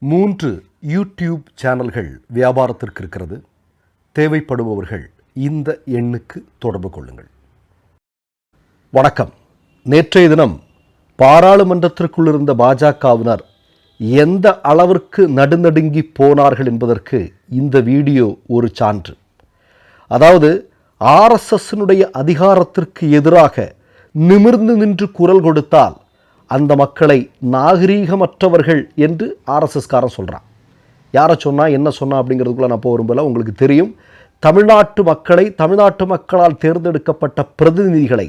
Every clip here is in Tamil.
மூன்று யூடியூப் சேனல்கள் வியாபாரத்திற்கு இருக்கிறது. தேவைப்படுபவர்கள் இந்த எண்ணுக்கு தொடர்பு கொள்ளுங்கள். வணக்கம். நேற்றைய தினம் பாராளுமன்றத்திற்குள் இருந்த பாஜகவினர் எந்த அளவிற்கு நடுநடுங்கி போனார்கள் என்பதற்கு இந்த வீடியோ ஒரு சான்று. அதாவது ஆர்எஸ்எஸ்னுடைய அதிகாரத்திற்கு எதிராக நிமிர்ந்து நின்று குரல் கொடுத்தால் அந்த மக்களை நாகரீகமற்றவர்கள் என்று ஆர்எஸ்எஸ்காரன் சொல்கிறான் யாரை சொன்னால் என்ன சொன்னால் அப்படிங்கிறதுக்குள்ளே நான் போக விரும்பல உங்களுக்கு தெரியும். தமிழ்நாட்டு மக்களை தமிழ்நாட்டு மக்களால் தேர்ந்தெடுக்கப்பட்ட பிரதிநிதிகளை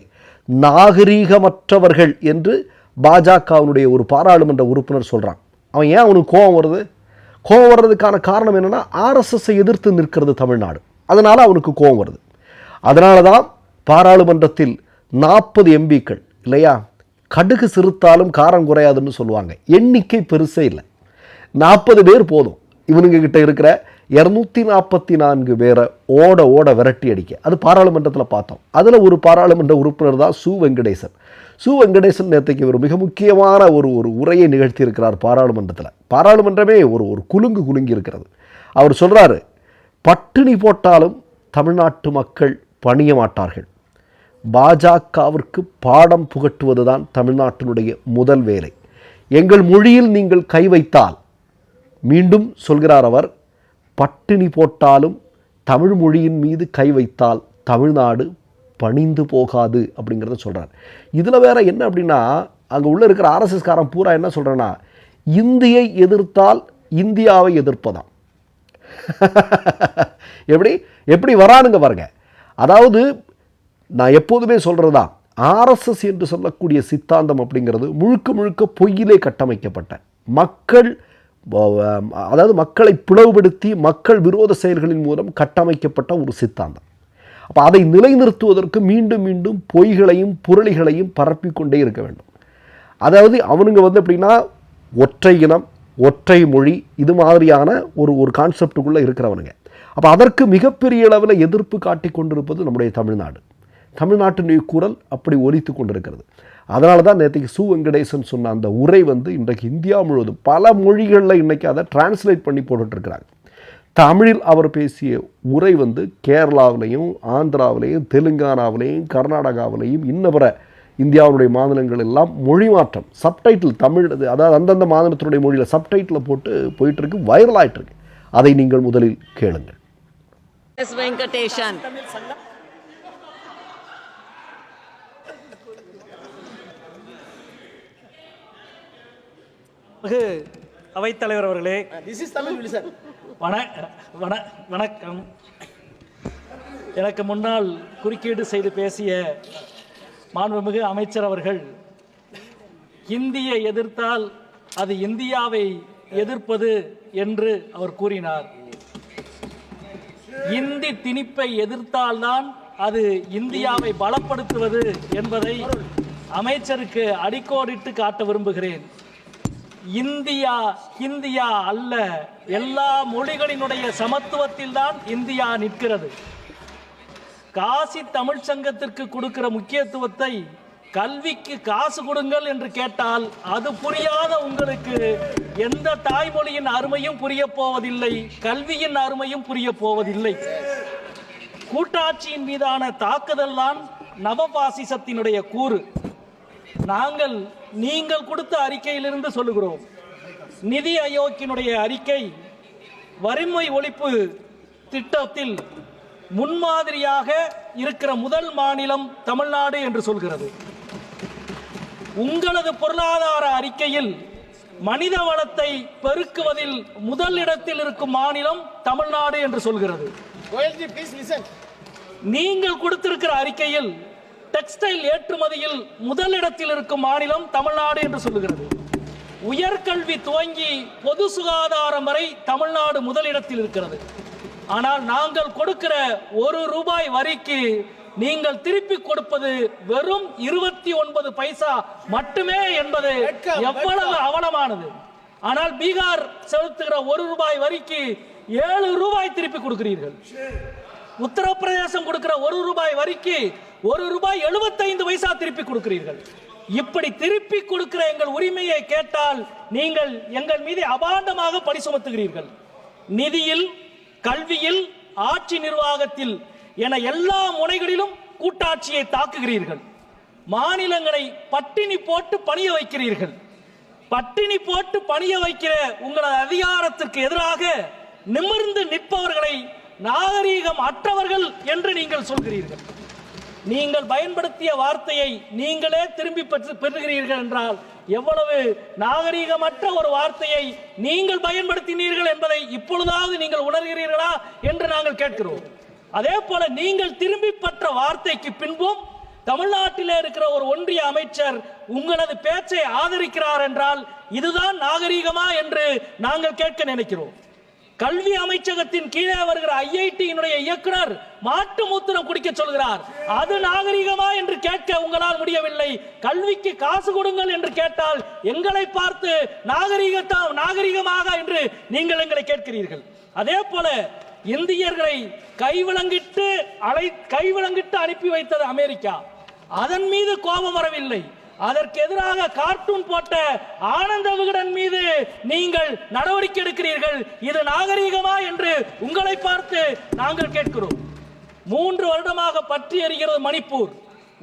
நாகரீகமற்றவர்கள் என்று பாஜகவினுடைய ஒரு பாராளுமன்ற உறுப்பினர் சொல்கிறான் அவன் ஏன் அவனுக்கு கோபம் வருது? கோபம் வர்றதுக்கான காரணம் என்னென்னா ஆர்எஸ்எஸ்ஸை எதிர்த்து நிற்கிறது தமிழ்நாடு. அதனால் அவனுக்கு கோபம் வருது. அதனால தான் பாராளுமன்றத்தில் நாற்பது எம்பிக்கள் இல்லையா? கடுகு சிறுத்தாலும் காரம் குறையாதுன்னு சொல்லுவாங்க. எண்ணிக்கை பெருசே இல்லை. நாற்பது பேர் போதும். இவனுங்க கிட்ட இருக்கிற இரநூத்தி நாற்பத்தி நான்கு பேரை ஓட ஓட விரட்டி அடிக்க. அது பாராளுமன்றத்தில் பார்த்தோம். அதில் ஒரு பாராளுமன்ற உறுப்பினர் தான் சு. வெங்கடேசன். சு. வெங்கடேசன் நேற்றுக்கு ஒரு மிக முக்கியமான ஒரு ஒரு உரையை நிகழ்த்தியிருக்கிறார் பாராளுமன்றத்தில். பாராளுமன்றமே ஒரு ஒரு குலுங்கு குலுங்கி இருக்கிறது அவர் சொல்கிறாரு பட்டினி போட்டாலும் தமிழ்நாட்டு மக்கள் பணிய மாட்டார்கள். பாஜகவிற்கு பாடம் புகட்டுவதுதான் தமிழ்நாட்டினுடைய முதல் வேலை. எங்கள் மொழியில் நீங்கள் கை வைத்தால் மீண்டும் சொல்கிறார் அவர் பட்டினி போட்டாலும் தமிழ் மொழியின் மீது கை வைத்தால் தமிழ்நாடு பணிந்து போகாது அப்படிங்கிறத சொல்கிறார் இதில் வேறு என்ன அப்படின்னா அங்கே உள்ளே இருக்கிற ஆர்எஸ்எஸ்காரன் பூரா என்ன சொல்கிறேன்னா இந்தியை எதிர்த்தால் இந்தியாவை எதிர்ப்பதாம். எப்படி? எப்படி வரானுங்க பாருங்க. அதாவது நான் எப்போதுமே சொல்கிறது தான் ஆர்எஸ்எஸ் என்று சொல்லக்கூடிய சித்தாந்தம் அப்படிங்கிறது முழுக்க முழுக்க பொய்யிலே கட்டமைக்கப்பட்ட மக்கள் அதாவது மக்களை பிளவுபடுத்தி மக்கள் விரோத செயல்களின் மூலம் கட்டமைக்கப்பட்ட ஒரு சித்தாந்தம். அப்போ அதை நிலைநிறுத்துவதற்கு மீண்டும் மீண்டும் பொய்களையும் புரளிகளையும் பரப்பிக்கொண்டே இருக்க வேண்டும். அதாவது அவனுங்க வந்து எப்படின்னா ஒற்றை இனம் ஒற்றை மொழி இது மாதிரியான ஒரு ஒரு கான்செப்டுக்குள்ளே இருக்கிறவனுங்க. அப்போ அதற்கு மிகப்பெரிய அளவில் எதிர்ப்பு காட்டி கொண்டிருப்பது நம்முடைய தமிழ்நாடு. தமிழ்நாட்டினுடைய குரல் அப்படி ஒலித்து கொண்டிருக்கிறது. அதனால தான் நேற்றுக்கு சு வெங்கடேசன் சொன்ன அந்த உரை வந்து இன்றைக்கு இந்தியா முழுவதும் பல மொழிகளில் இன்றைக்கி அதை டிரான்ஸ்லேட் பண்ணி போட்டுட்ருக்கிறாங்க. தமிழில் அவர் பேசிய உரை வந்து கேரளாவிலையும் ஆந்திராவிலையும் தெலுங்கானாவிலையும் கர்நாடகாவிலையும் வர இந்தியாவுடைய மாநிலங்கள் எல்லாம் மொழி மாற்றம் சப்டைட்டில் தமிழ் அதாவது அந்தந்த மாநிலத்தினுடைய மொழியில் சப்டைட்டில் போட்டு போயிட்டுருக்கு வைரல் ஆகிட்டுருக்கு அதை நீங்கள் முதலில் கேளுங்கள். எஸ் வெங்கடேஷன் அவைத்தலைவர் அவர்களே. வண வண வணக்கம். எனக்கு முன்னால் குறுக்கீடு செய்து பேசிய மாண்புமிகு அமைச்சர் அவர்கள் இந்தியை எதிர்த்தால் அது இந்தியாவை எதிர்ப்பது என்று அவர் கூறினார். இந்தி திணிப்பை எதிர்த்தால்தான் அது இந்தியாவை பலப்படுத்துவது என்பதை அமைச்சருக்கு அடிக்கோடிட்டு காட்ட விரும்புகிறேன். இந்தியா இந்தியா அல்ல. எல்லா மொழிகளினுடைய சமத்துவத்தில் தான் இந்தியா நிற்கிறது. காசி தமிழ் சங்கத்திற்கு கொடுக்கிற முக்கியத்துவத்தை கல்விக்கு காசு கொடுங்கள் என்று கேட்டால் அது புரியாத உங்களுக்கு எந்த தாய்மொழியின் அருமையும் புரிய போவதில்லை கல்வியின் அருமையும் புரிய போவதில்லை. கூட்டாட்சியின் மீதான தாக்குதல் தான் நவபாசிசத்தினுடைய கூறு. நாங்கள் நீங்கள் கொடுத்த அறிக்கையிலிருந்து சொல்லுகிறோம். நிதி ஆயோக்கினுடைய அறிக்கை வறுமை ஒழிப்பு திட்டத்தில் முன்மாதிரியாக இருக்கிற முதல் மாநிலம் தமிழ்நாடு என்று சொல்கிறது. உங்களது பொருளாதார அறிக்கையில் மனித வளத்தை பெருக்குவதில் முதல் இடத்தில் இருக்கும் மாநிலம் தமிழ்நாடு என்று சொல்கிறது. நீங்கள் கொடுத்திருக்கிற அறிக்கையில் டெக்ஸ்டைல் ஏற்றுமதியில் முதலிடத்தில் இருக்கும் மாநிலம் தமிழ்நாடு என்று சொல்லுகிறது. உயர்கல்வி துவங்கி பொது சுகாதாரம் வரை தமிழ்நாடு முதலிடத்தில் இருக்கிறது. ஆனால் நாங்கள் கொடுக்கிற ஒரு ரூபாய் வரிக்கு நீங்கள் திருப்பி கொடுப்பது வெறும் இருபத்தி ஒன்பது பைசா மட்டுமே என்பது எவ்வளவு அவலமானது. ஆனால் பீகார் செலுத்துகிற ஒரு ரூபாய் வரிக்கு ஏழு ரூபாய் திருப்பி கொடுக்கிறீர்கள். உத்தரப்பிரதேசம் கொடுக்கிற ஒரு ரூபாய் வரிக்கு ஒரு ரூபாய் எழுபத்தைந்து பைசா திருப்பி கொடுக்கிறீர்கள். இப்படி திருப்பி கொடுக்கிற எங்கள் உரிமையை கேட்டால் நீங்கள் எங்கள் மீது அபாண்டமாக பழி சுமத்துகிறீர்கள். நிதியில் கல்வியில் ஆட்சி நிர்வாகத்தில் என எல்லா முனைகளிலும் கூட்டாட்சியை தாக்குகிறீர்கள். மாநிலங்களை பட்டினி போட்டு பணிய வைக்கிறீர்கள். பட்டினி போட்டு பணிய வைக்கிற உங்களது அதிகாரத்திற்கு எதிராக நிமிர்ந்து நிற்பவர்களை நாகரீகம் அற்றவர்கள் என்று நீங்கள் சொல்கிறீர்கள். நீங்கள் பயன்படுத்திய வார்த்தையை நீங்களே திரும்பி பெற்று பெறுகிறீர்கள் என்றால் எவ்வளவு நாகரீகமற்ற ஒரு வார்த்தையை நீங்கள் பயன்படுத்தினீர்கள் என்பதை இப்பொழுதாவது நீங்கள் உணர்கிறீர்களா என்று நாங்கள் கேட்கிறோம். அதே போல நீங்கள் திரும்பி பெற்ற வார்த்தைக்கு பின்பும் தமிழ்நாட்டிலே இருக்கிற ஒரு ஒன்றிய அமைச்சர் உங்களது பேச்சை ஆதரிக்கிறார் என்றால் இதுதான் நாகரீகமா என்று நாங்கள் கேட்க நினைக்கிறோம். கல்வி அமைச்சகத்தின் கீழே வருகிற ஐஐடியினுடைய இயக்குனர் மாட்டு மூத்திரம் குடிக்க சொல்கிறார். அது நாகரிகமா என்று கேட்க உங்களால் முடியவில்லை. கல்விக்கு காசு கொடுங்கள் என்று கேட்டால் எங்களை பார்த்து நாகரிகத்தா நாகரிகமாக என்று நீங்கள் எங்களை கேட்கிறீர்கள். அதே போல இந்தியர்களை கைவிலங்கிட்டு அழை கைவிலங்கிட்டு அனுப்பி வைத்தது அமெரிக்கா. அதன் மீது கோபம் வரவில்லை. அதற்கு எதிராக கார்ட்டூன் போட்ட ஆனந்த விகடன் மீது நீங்கள் நடவடிக்கை எடுக்கிறீர்கள். இது நாகரீகமா என்று உங்களை பார்த்து நாங்கள் கேட்கிறோம். மூன்று வருடமாக பற்றி எறிகிறது மணிப்பூர்.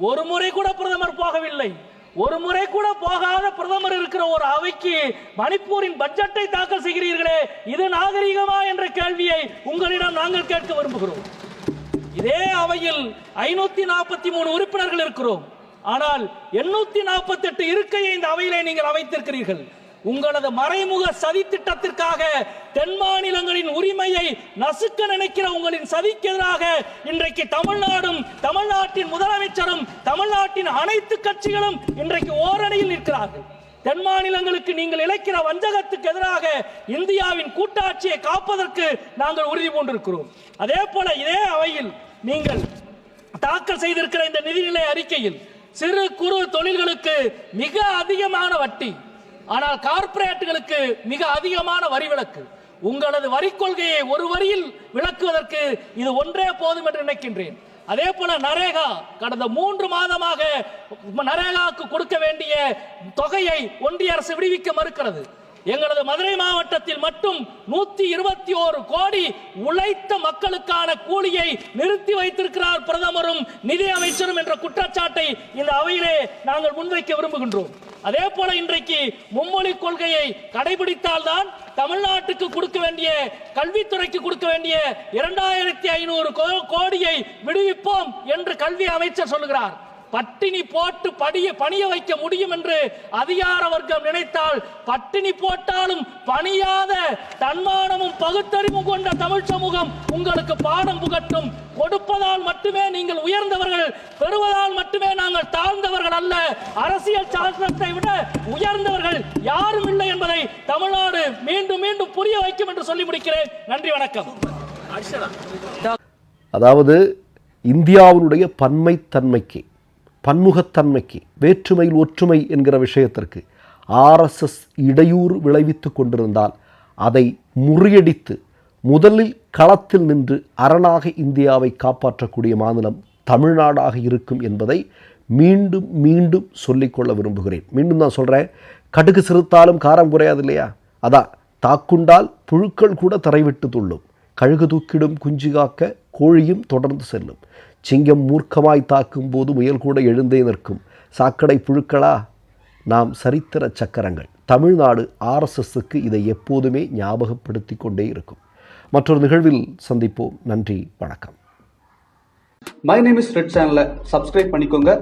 ஒரு முறை கூட பிரதமர் போகவில்லை. ஒரு முறை கூட போகாத பிரதமர் இருக்கிற ஒரு அவைக்கு மணிப்பூரின் பட்ஜெட்டை தாக்கல் செய்கிறீர்களே இது நாகரீகமா என்ற கேள்வியை உங்களிடம் நாங்கள் கேட்க விரும்புகிறோம். இதே அவையில் ஐநூத்தி நாற்பத்தி மூணு உறுப்பினர்கள் இருக்கிறோம். ஆனால் எண்ணூத்தி நாற்பத்தி எட்டு இருக்கையை இந்த அவையிலே நீங்கள் அமைத்திருக்கிறீர்கள். உங்களது மறைமுக சதி திட்டத்திற்காக தென் மாநிலங்களின் உரிமையை நசுக்க நினைக்கிற உங்களின் சதிக்கு எதிராக இன்றைக்கு தமிழ்நாடும் தமிழ்நாட்டின் முதலமைச்சரும் தமிழ்நாட்டின் அனைத்து கட்சிகளும் இன்றைக்கு ஓரணியில் நிற்கிறார்கள். தென் மாநிலங்களுக்கு நீங்கள் இழைக்கிற வஞ்சகத்துக்கு எதிராக இந்தியாவின் கூட்டாட்சியை காப்பதற்கு நாங்கள் உறுதி பூண்டிருக்கிறோம். அதே போல இதே அவையில் நீங்கள் தாக்கல் செய்திருக்கிற இந்த நிதிநிலை அறிக்கையில் சிறு குறு தொழில்களுக்கு மிக அதிகமான வட்டி ஆனால் கார்ப்பரேட்டுகளுக்கு மிக அதிகமான வரி விலக்கு. உங்களது வரி கொள்கையை ஒரு வரியில் விளக்குவதற்கு இது ஒன்றே போதும் என்று நினைக்கின்றேன். அதே போல நரேகா கடந்த மூன்று மாதமாக நரேகாவுக்கு கொடுக்க வேண்டிய தொகையை ஒன்றிய அரசு விடுவிக்க மறுக்கிறது. எங்களது மதுரை மாவட்டத்தில் மட்டும் நூத்தி இருபத்தி ஓரு கோடி உழைத்த மக்களுக்கான கூலியை நிறுத்தி வைத்திருக்கிறார் பிரதமரும் நிதி அமைச்சரும் என்ற குற்றச்சாட்டை இந்த அவையிலே நாங்கள் முன்வைக்க விரும்புகின்றோம். அதே போல இன்றைக்கு மும்மொழி கொள்கையை கடைபிடித்தால்தான் தமிழ்நாட்டுக்கு கொடுக்க வேண்டிய கல்வித்துறைக்கு கொடுக்க வேண்டிய இரண்டாயிரத்தி ஐநூறு கோடியை விடுவிப்போம் என்று கல்வி அமைச்சர் சொல்லுகிறார். பட்டினி போட்டு படிய பணிய வைக்க முடியும் என்று அதிகார வர்க்கம் நினைத்தால் பட்டினி போட்டாலும் பணியாத தன்மானமும் பகுத்தறிவும் கொண்ட தமிழ் சமூகம் உங்களுக்கு பாடம் புகட்டும். கொடுப்பதால் மட்டுமே நீங்கள் உயர்ந்தவர்கள் பெறுவதால் மட்டுமே நாங்கள் தாழ்ந்தவர்கள் அல்ல. அரசியல் சாசனத்தை விட உயர்ந்தவர்கள் யாரும் இல்லை என்பதை தமிழ்நாடு மீண்டும் மீண்டும் புரிய வைக்கும் என்று சொல்லி முடிக்கிறேன். நன்றி வணக்கம். அதாவது இந்தியாவினுடைய பன்மைத்தன்மைக்கு பன்முகத்தன்மைக்கு வேற்றுமையில் ஒற்றுமை என்கிற விஷயத்திற்கு ஆர்எஸ்எஸ் இடையூறு விளைவித்து கொண்டிருந்தால் அதை முறியடித்து முதலில் களத்தில் நின்று அரணாக இந்தியாவை காப்பாற்றக்கூடிய மாநிலம் தமிழ்நாடாக இருக்கும் என்பதை மீண்டும் மீண்டும் சொல்லிக்கொள்ள விரும்புகிறேன். மீண்டும் நான் சொல்கிறேன் கடுகு சிறுத்தாலும் காரம் குறையாது இல்லையா? அதான் தாக்குண்டால் புழுக்கள் கூட தரைவிட்டு துள்ளும். கழுகு தூக்கிடும் குஞ்சு காக்க கோழியும் தொடர்ந்து செல்லும். சிங்கம் மூர்க்கமாய் தாக்கும் போது முயல் கூட எழுந்தே நிற்கும். சாக்கடை புழுக்களா? நாம் சரித்திர சக்கரங்கள். தமிழ்நாடு ஆர்எஸ்எஸ்க்கு இதை எப்போதுமே ஞாபகப்படுத்தி கொண்டே இருக்கும். மற்றொரு நிகழ்வில் சந்திப்போம். நன்றி வணக்கம். மை நேம் இஸ் ரெட் சேனலை சப்ஸ்கிரைப் பண்ணிக்கோங்க.